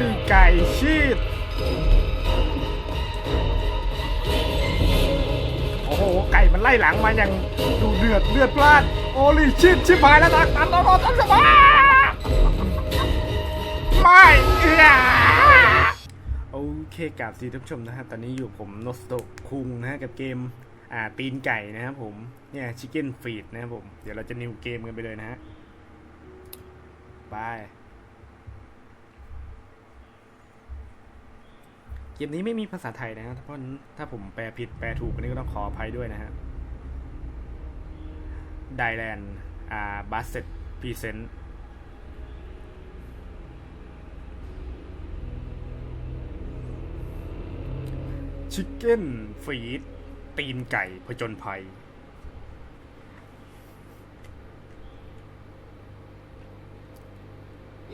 ลีไก่ชีดโอ้โห ไก่มันไล่หลังมาอย่างดูเดือดเลือดพล่านโอลีชีดชิบหายแล้วตักตันตอนตันสบายไม่เอียโอเคกราบสีท่านผู้ชมนะฮะตอนนี้อยู่ผมโนสโตคุงนะฮะกับเกมอ่าตีนไก่นะครับผมเนี่ยชิคเก้นฟีดนะครับผม เดี๋ยวเราจะนิวเกมกันไปเลยนะฮะไป เกมนี้ไม่มีภาษาไทยนะฮะเพราะถ้าผมแปลผิดแปลถูกอันนี้ก็ต้องขออภัยด้วยนะฮะไดแลนด์อ่าบัสเซ็ตพรีเซนต์ชิคเก้นฟีดตีนไก่ผจญภัย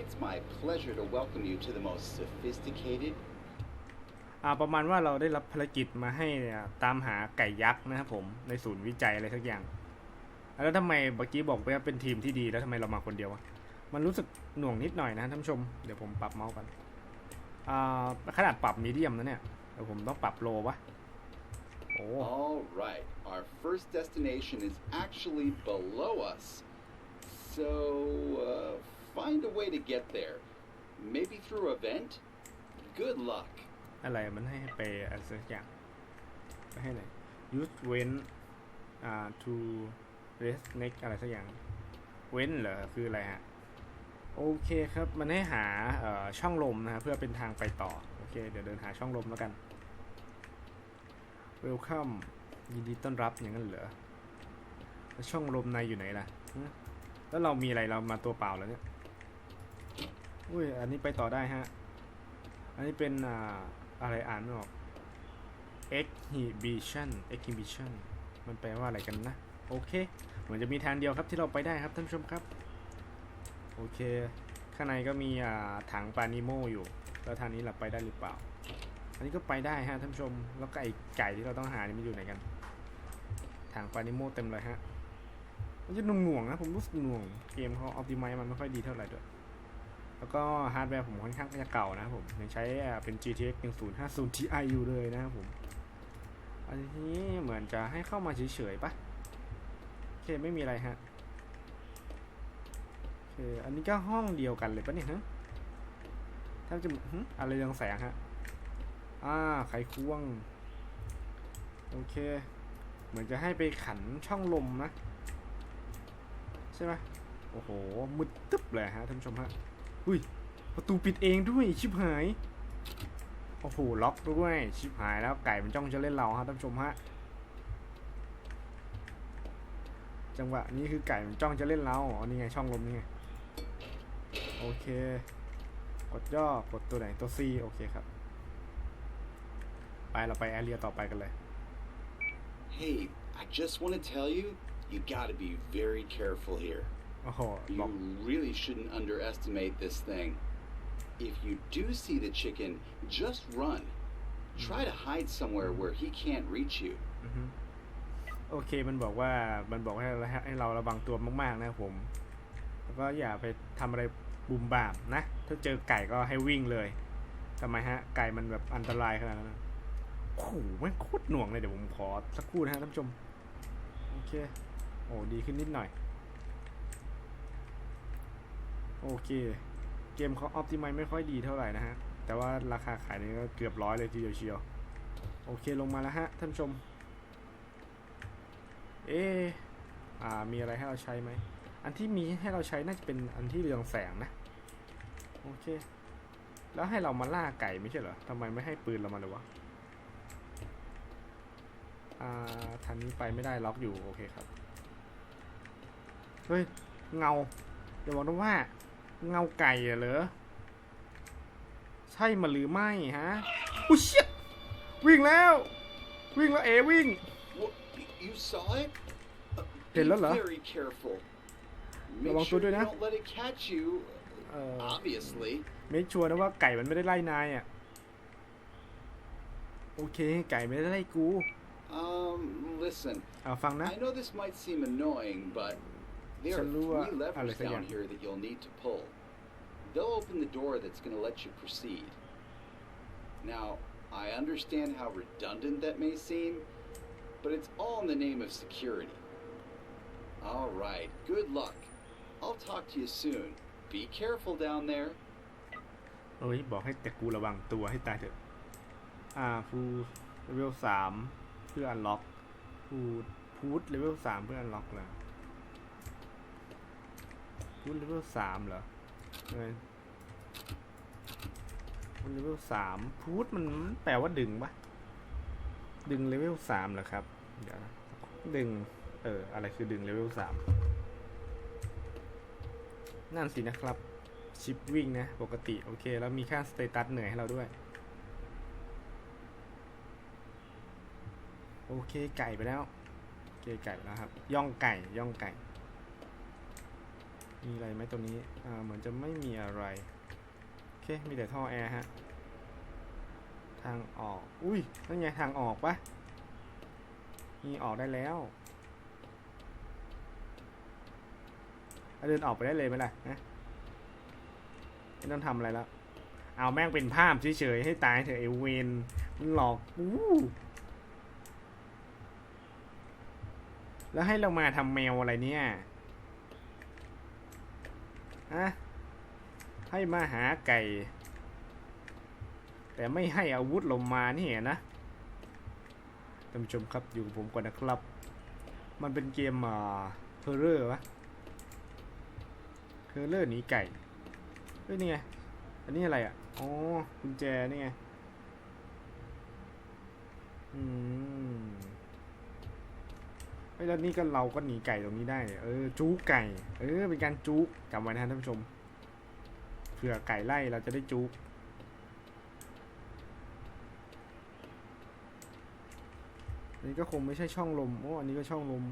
It's my pleasure to welcome you to the most sophisticated ประมาณว่าเราได้รับภารกิจมาให้ตามหาไก่ยักษ์นะครับผมในศูนย์วิจัยอะไรสักอย่าง แล้วทำไมเมื่อกี้บอกว่าเป็นทีมที่ดีแล้วทำไมเรามาคนเดียววะมันรู้สึกหน่วงนิดหน่อยนะท่านผู้ชมเดี๋ยวผมปรับเมาส์กันขนาดปรับมีเดียมนะเนี่ยเดี๋ยวผมต้องปรับโลวะโอ้ All right, our first destination is actually below us. So, uh, find a way to get there. Maybe through a vent? Good luck. อะไรมันให้ไปอะไรสักอย่างไปให้ไหน use เว้นอ่า to rest next อะไรสักอย่าง เว้นเหรอคืออะไรฮะ โอเคครับ มันให้หาช่องลมนะฮะเพื่อเป็นทางไปต่อ โอเค เดี๋ยวเดินหาช่องลมแล้วกัน welcome ยินดีต้อนรับอย่างนั้นเหรอแล้วช่องลมในอยู่ไหนล่ะฮะแล้วเรามีอะไรเรามาตัวเปล่าแล้วเนี่ย อุ้ย อันนี้ไปต่อได้ฮะ อันนี้เป็นอ่า อะไรอ่านไม่ออก exhibition exhibition มันแปลว่าอะไรกันนะ โอเค เหมือนจะมีทางเดียวครับที่เราไปได้ครับท่านผู้ชมครับ โอเค ข้างในก็มีอ่าถังปลานิโมอยู่ แล้วทางนี้เราไปได้หรือเปล่า อันนี้ก็ไปได้ฮะท่านผู้ชม แล้วก็ไอไก่ที่เราต้องหานี่มันอยู่ไหนกัน ถังปลานิโมเต็มเลยฮะมันจะหน่วงๆนะผมรู้สึกหน่วง เกมเขาออ t ติ i z e มันไม่ค่อยดีเท่าไหร่ด้วย แล้วก็ฮาร์ดแวร์ผมค่อนข้างจะเก่านะผมยังใช้เป็น GTX 1050 Ti อยู่เลยนะครับผม อันนี้เหมือนจะให้เข้ามาเฉยๆปะโอเคไม่มีอะไรฮะโอเคอันนี้ก็ห้องเดียวกันเลยปะเนี่ยฮะถ้าจะหึอะไรเรืองแสงฮะอ่าไขควง โอเค เหมือนจะให้ไปขันช่องลมนะ ใช่ไหมโอ้โห มืดตึ๊บเลยฮะท่านผู้ชมฮะ อุ้ยประตูปิดเองด้วยชิบหายโอ้โหล็อกด้วยชิบหายแล้วไก่มันจ้องจะเล่นเราฮะท่านผู้ชมฮะจังหวะนี้คือไก่มันจ้องจะเล่นเราอ๋อนี่ไงช่องลมนี่ไงโอเค กดย่อกดตัวไหนตัว C โอเคครับ ไปเราไปแอเรียต่อไปกันเลย Hey, I just want to tell you, you gotta be very careful here. โอ้โหบอก You really shouldn't underestimate this thing. If you do see the chicken, just run. Try to hide somewhere where he can't reach you. อือฮึโอเคมันบอกว่ามันบอกให้เราให้เราระวังตัวมากๆนะครับผม แล้วก็อย่าไปทำอะไรบุมบามนะ ถ้าเจอไก่ก็ให้วิ่งเลยทำไมฮะ ไก่มันแบบอันตรายขนาดนั้นนะโอ้โหแม่งโคตรหน่วงเลยเดี๋ยวผมขอสักครู่นะฮะท่านผู้ชม โอเค โอ้ดีขึ้นนิดหน่อย โอเค เกมเขาออ t ติ i z e ไม่ค่อยดีเท่าไหร่นะฮะ แต่ว่าราคาขายนี่ก็เกือบร้อยเลยทีเดียวเชียว โอเคลงมาแล้วฮะ ท่านชม เอะอ่ามีอะไรให้เราใช้ไหม อันที่มีให้เราใช้น่าจะเป็นอันที่เรืองแสงนะ โอเค แล้วให้เรามาล่าไก่ไม่ใช่เหรอทำไมไม่ให้ปืนเรามาเลยวะอ่าทางนี้ไปไม่ได้ล็อกอยู่ โอเคครับ เฮ้ย เงาอย่าบอกนะว่า เงาไก่อะเหรอ ใช่มาหรือไม่ฮะอุ้ยเชี่ยวิ่งแล้ว วิ่งแล้วเอวิ่ง What, you saw it? Uh, Be Hello, hello. very careful. Make Lawang sure tuloy you na. don't let it catch you. เอ่อ Obviously. ไม่ชัวร์นะว่าไก่มันไม่ได้ไล่นายอะ โอเค ไก่ไม่ได้ไล่กู Um, listen. เอาฟังนะ I know this might seem annoying, but there are Sa lua- three levers Ano, sa down yan? here that you'll need to pull. they'll open the door that's going to let you proceed. Now, I understand how redundant that may seem, but it's all in the name of security. All right, good luck. I'll talk to you soon. Be careful down there. เอ้ย บอกให้แต่กูระวังตัวให้ตายเถอะ อ่าฟูเลเวลสามเพื่ออันล็อกฟูพูดเลเวลสามเพื่ออันล็อกเห รอพูดเลเวลสามเหรอเอ้ยพูดเลเวลสามพูดมันแปลว่าดึงปะดึงเลเวลสามเหรอครับเดี๋ยวดึง เออ อะไรคือดึงเลเวลสามนั่นสินะครับชิปวิ่งนะ ปกติ โอเค แล้วมีค่าสเตตัสเหนื่อยให้เราด้วย โอเคไก่ไปแล้ว โอเคไก่แล้วครับ ย่องไก่ย่องไก่ มีอะไรไหมตรงนี้อ่าเหมือนจะไม่มีอะไรโอเคมีแต่ท่อแอร์ฮะทางออก อุ้ยนั่นไงทางออกปะนี่ออกได้แล้วแล้วเดินออกไปได้เลยไหมล่ะนะไม่ต้องทำอะไรแล้ว เอาแม่งเป็นภาพเฉยๆให้ตายเถอะไอเวนมันหลอกอู้แล้วให้เรามาทำแมวอะไรเนี่ยะให้มาหาไก่ แต่ไม่ให้อาวุธเรามานี่นะท่านผู้ชมครับอยู่กับผมก่อนนะครับ มันเป็นเกมอ่าเพอร์เรอร์วะเพอร์เรอร์หนีไก่เฮ้ยนี่ไงอันนี้อะไรอะอ๋อกุญแจนี่ไงอืม เฮ้ยแล้วนี่ก็เราก็หนีไก่ตรงนี้ได้เนี่ยเออจู๊ไก่ เออ เป็นการจู๊จำไว้นะท่านผู้ชมเผื่อไก่ไล่เราจะได้จู๊อันนี้ก็คงไม่ใช่ช่องลมโอ้อันนี้ก็ช่องลม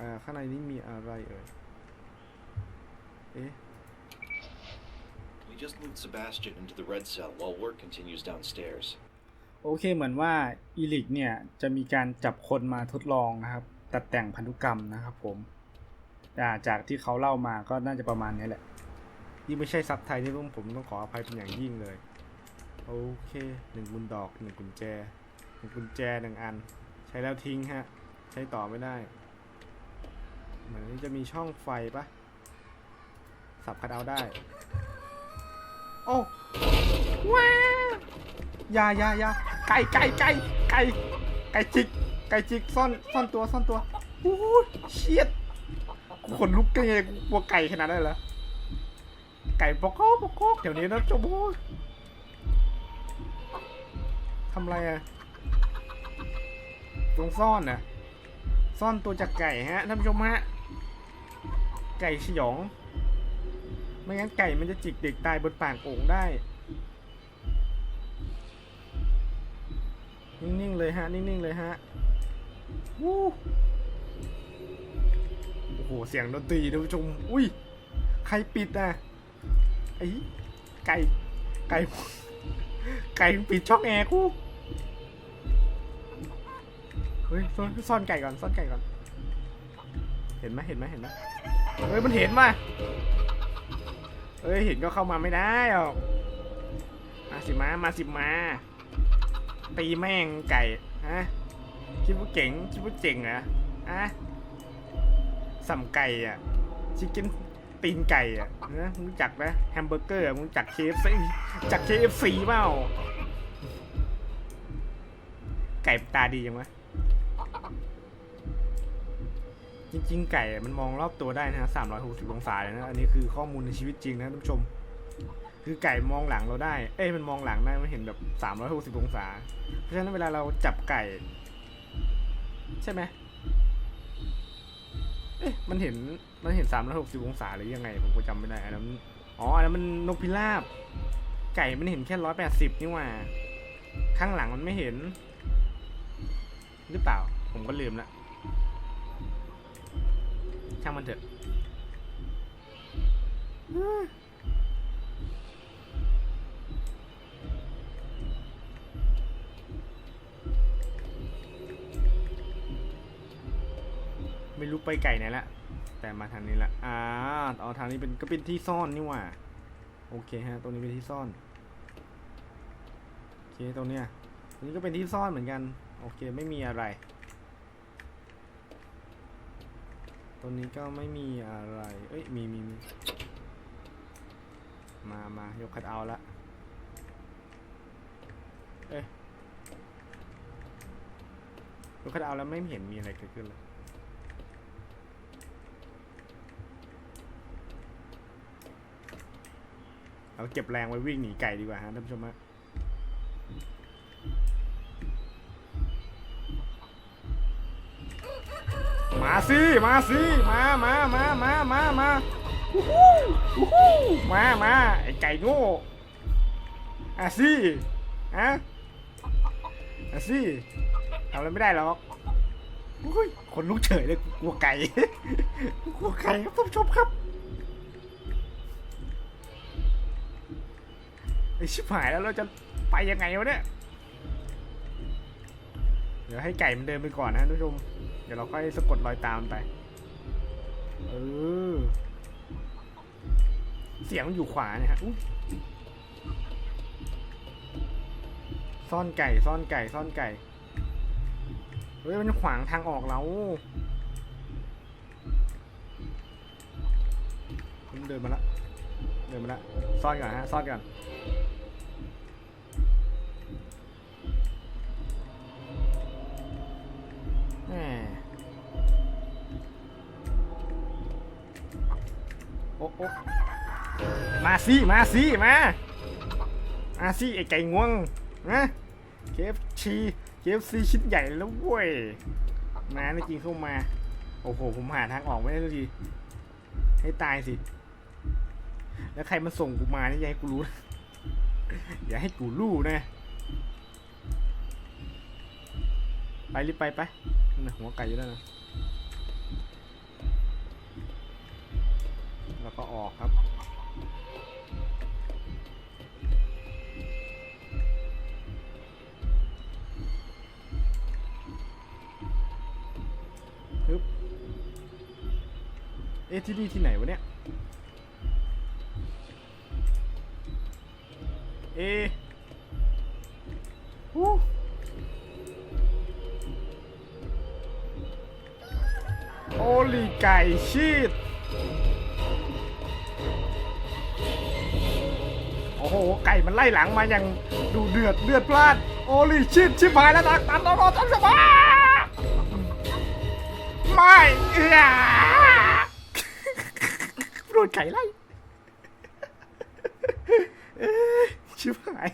อ่าข้างในนี้มีอะไรเอ่ยเอ๊ะ We just moved Sebastian into the red cell while work continues downstairs. โอเคเหมือนว่าอีลิกเนี่ยจะมีการจับคนมาทดลองนะครับ ตัดแต่งพันธุกรรมนะครับผมาจากที่เขาเล่ามาก็น่าจะประมาณนี้แหละยิ่ไม่ใช่ซับไทยที่ผมผมต้องขออภัยเป็นอย่างยิ่งเลย โอเคหนึ่งกุญดอกหนึ่งกุญแจหนึ่งกุญแจหนึ่งอัน ใช้แล้วทิ้งฮะ ใช้ต่อไม่ได้เหมือนจะมีช่องไฟปะสับคัดเอาได้ โอ้ว้ายา ยายาไก่ไก่ไก่ไก่ไก่จิก ไก่จิกซ่อนซ่อนตัวซ่อนตัวโอ้ยเชียดกูขนลุกกันเลยกูกลัวไก่ขนาดนั้นเหรอไก่ปอกอกปอกอกเดี๋ยวนี้นะเจ้าบยทำอะไรอะตรงซ่อนน่ะซ่อนตัวจากไก่ฮะท่านผู้ชมฮะไก่สยอง ไม่งั้นไก่มันจะจิกเด็กตายบนปากโอ่งได้ นิ่งๆเลยฮะ นิ่งๆเลยฮะ โอ้โห เสียงดนตรีท่านผู้ชม อุ้ย ใครปิดอะ ไอ้ไก่ ไก่ ไก่ปิดช่องแอร์กู เฮ้ยซ่อนซ่อนไก่ก่อน ซ่อนไก่ก่อน เห็นไหมเห็นไหมเห็นไหมเฮ้ย มันเห็นมาเฮ้ย เห็นก็เข้ามาไม่ได้หรอกมาสิมา มาสิมา ตีแม่งไก่ ฮะ คิดว่าเก่งคิดว่าเจ๋งเหรออะสัมไก่อะชิคเก้นตีนไก่อะนะมึงจักไหมแฮมเบอร์เกอร์มึงจักเคฟซีจากเคฟซีเปล่าไก่ตาดียังวะจริงๆ ไก่อะมันมองรอบตัวได้นะฮะ360อยหกสิบองศาเลยนะ อันนี้คือข้อมูลในชีวิตจริงนะท่านผู้ชม คือไก่มองหลังเราได้ เอ้ยมันมองหลังได้ มันเห็นแบบ360องศา เพราะฉะนั้นเวลาเราจับไก่ ใช่ไหมเอ๊ะมันเห็นมันเห็น360อยหกสิบองศาหรือยังไง ผมก็จำไม่ได้อันนั้นอ๋ออันนั้นมันนกพิราบ ไก่มันเห็นแค่180นี่หว่า ข้างหลังมันไม่เห็น หรือเปล่า ผมก็ลืมละช่างมันเถอะ ไม่รู้ไปไก่ไหนละ แต่มาทางนี้ละอ่าเอาทางนี้เป็นก็เป็นที่ซ่อนนี่หว่า โอเคฮะ ตรงนี้เป็นที่ซ่อน โอเคตรงเนี้ยตรงนี้ก็เป็นที่ซ่อนเหมือนกัน โอเคไม่มีอะไร ตรงนี้ก็ไม่มีอะไร เอ้ยมีมีมีมามายกคัดเอาละ เอ้ยยกคัดเอาแล้วไม่เห็นมีอะไรเกิดขึ้นเลย เราเก็บแรงไว้วิ่งหนีไก่ดีกว่าฮะท่านผู้ชมฮะมาสิมาสิมามามามามามาฮู้ฮมามาไอไก่โง่อะสิอะอะสิทำอะไรไม่ได้หรอกคนลุกเฉยเลยกลัวไก่กลัวไก่ครับท่านผู้ชมครับ ไอชิบหายแล้วเราจะไปยังไงวะเนี่ย เดี๋ยวให้ไก่มันเดินไปก่อนนะท่านผู้ชม เดี๋ยวเราค่อยสะกดรอยตามไป เออ เสียงมันอยู่ขวาเนี่ยฮะซ่อนไก่ซ่อนไก่ซ่อนไก่ เฮ้ยมันขวางทางออกเรามันเดินมาละ เดินมาละ ซ่อนก่อนฮะ ซ่อนก่อน โอ้โอ้มาสิมาสิมามาสิไอไก่งวงนะเคฟชีเคฟซีชิ้นใหญ่แล้วเว้ยมาไม่จริงเข้ามา โอ้โห ผมหาทางออกไม่ได้สักทีให้ตายสิ แล้วใครมาส่งกูมานี่อย่าให้กูรู้นะอย่าให้กูรู้นะ ไปรีบไปไป นะหัวไก่อยู่แล้วนะแล้วก็ออกครับฮึบเอ๊ะที่นี่ที่ไหนวะเนี่ย เอ๊ะ ลีไก่ชีดโอ้โห ไก่มันไล่หลังมาอย่างดูเดือดเดือดพลาด โอลีชีดชิบหายแล้วนะตันตอนตันสบาไม่เออโดนไก่ไล่เอ้ยชิบหาย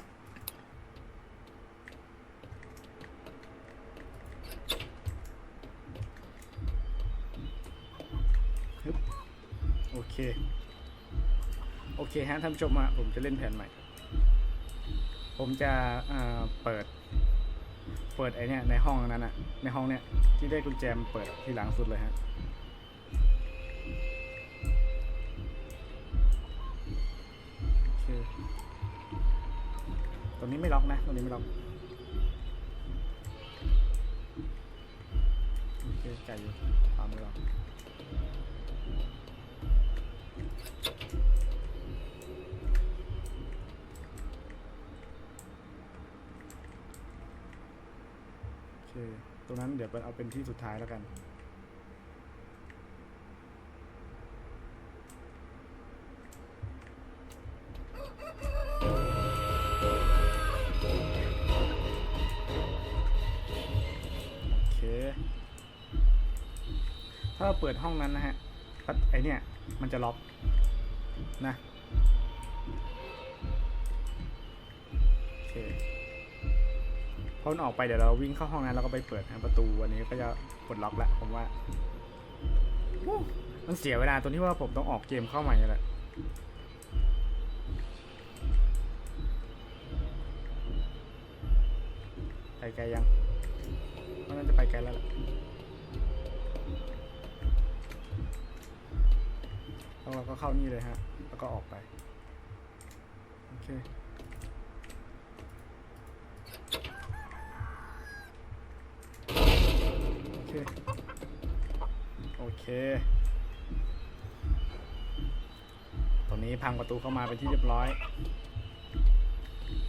โอเค โอเคฮะท่านผู้ชมฮะผมจะเล่นแผนใหม่ ผมจะอ่าเปิด เปิดไอเนี้ยในห้องนั้นอะในห้องเนี้ยที่ได้กุญแจมเปิดทีหลังสุดเลยฮะโอตรงนี้ไม่ล็อกนะตรงนี้ไม่ล็อกโอเคไก่อยู่ตามไม่ล็อก รงนั้นเดี๋ยวไปเอาเป็นที่สุดท้ายแล้วกัน โอเค ถ้าเราเปิดห้องนั้นนะฮะก็ไอเนี่ย มันจะล็อกนะ โอเค พอมันออกไปเดี๋ยวเราวิ่งเข้าห้องนั้นแล้วก็ไปเปิดประตูอันนี้ก็จะปลดล็อกแล้วผมว่า มันเสียเวลาตรงที่ว่าผมต้องออกเกมเข้าใหม่นี่แหละไปไกลยังมันน่าจะไปไกลแล้วล่ะแล้วเราก็เข้านี่เลยฮะ แล้วก็ออกไป โอเค โอเค โอ เคตอนนี้พังประตูเข้ามาเป็นที่เรียบร้อย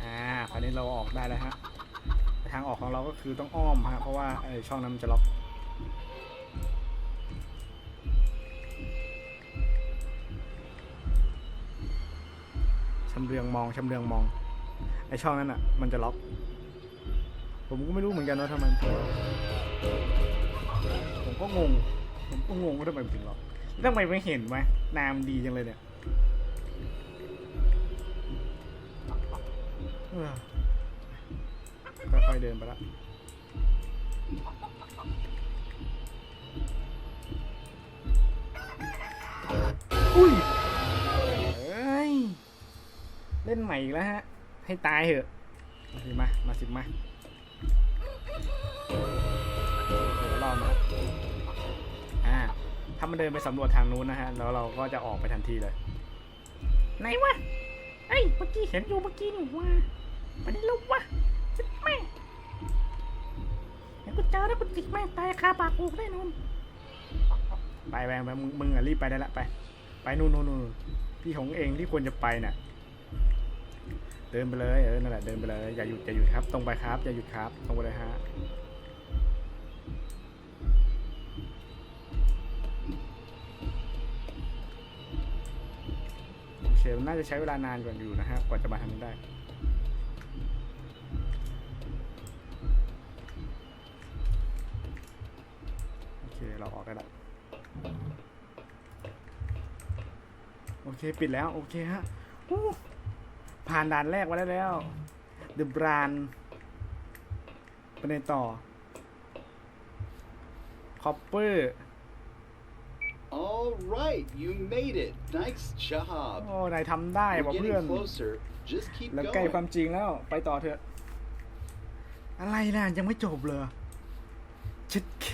อ่า คราวนี้เราออกได้แล้วฮะ ทางออกของเราก็คือต้องอ้อมฮะ เพราะว่าไอช่องนั้นมันจะล็อกชำเรืองมองชำเรืองมอง ไอช่องนั้นอะ มันจะล็อก ผมก็ไม่รู้เหมือนกันว่าทำไมผมก็งง ผมก็งงว่าทำไมมันถึงล็อกแล้วทำไมไม่เห็นวะนามดีจังเลยเนี่ยเออค่อยๆเดินไปละอุ้ยเอ้ย เล่นใหม่อีกแล้วฮะ ให้ตายเหอะ มาสิมา มาสิมา ถ้ามันเดินไปสำรวจทางนู้นนะฮะ แล้วเราก็จะออกไปทันทีเลย ไหนวะเอ้ยเมื่อกี้เห็นอยู่เมื่อกี้นี่ว่าไปได้แล้ววะจิแม่เดี๋ยวกูเจอแล้วกูจิกแม่ตายคาปากกูแน่นอนไปไปไปมึงมึงอะรีบไปได้ละไป ไปนู่นนู่นนู่นพี่ของเองที่ควรจะไปน่ะ เดินไปเลยเออนั่นแหละเดินไปเลยอย่าหยุดอย่าหยุดครับ ตรงไปครับอย่าหยุดครับ ตรงไปเลยฮะ เคมันน่าจะใช้เวลานานกว่าอยู่นะฮะกว่าจะมาทำได้โอเคเราออกได้แล้วโอเคปิดแล้ว โอเคฮะผ่านด่านแรกมาได้แล้ว The Brand ไปในต่อ Copper All right, you made it. Nice job. โอ้นายทำได้ You're ว่ะเพื่อน getting closer. Just keep แล้วใกล้ความ going. จริงแล้วไปต่อเถอะ อะไรนะยังไม่จบเลยชิดเค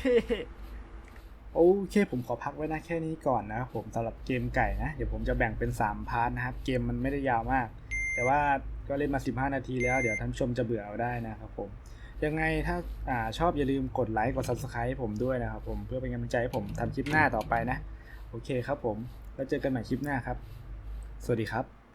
โอเค ผมขอพักไว้นะแค่นี้ก่อนนะครับผมสำหรับเกมไก่นะ เดี๋ยวผมจะแบ่งเป็น 3 พาร์ทนะครับ เกมมันไม่ได้ยาวมาก แต่ว่าก็เล่นมา 15 นาทีแล้ว เดี๋ยวท่านผู้ชมจะเบื่อเอาได้นะครับผม ยังไงถ้าอ่าชอบอย่าลืมกดไลค์กด subscribe ให้ผมด้วยนะครับผมเพื่อเป็นกำลังใจให้ผมทำคลิปหน้าต่อไปนะ โอเคครับผม แล้วเจอกันใหม่คลิปหน้าครับ สวัสดีครับ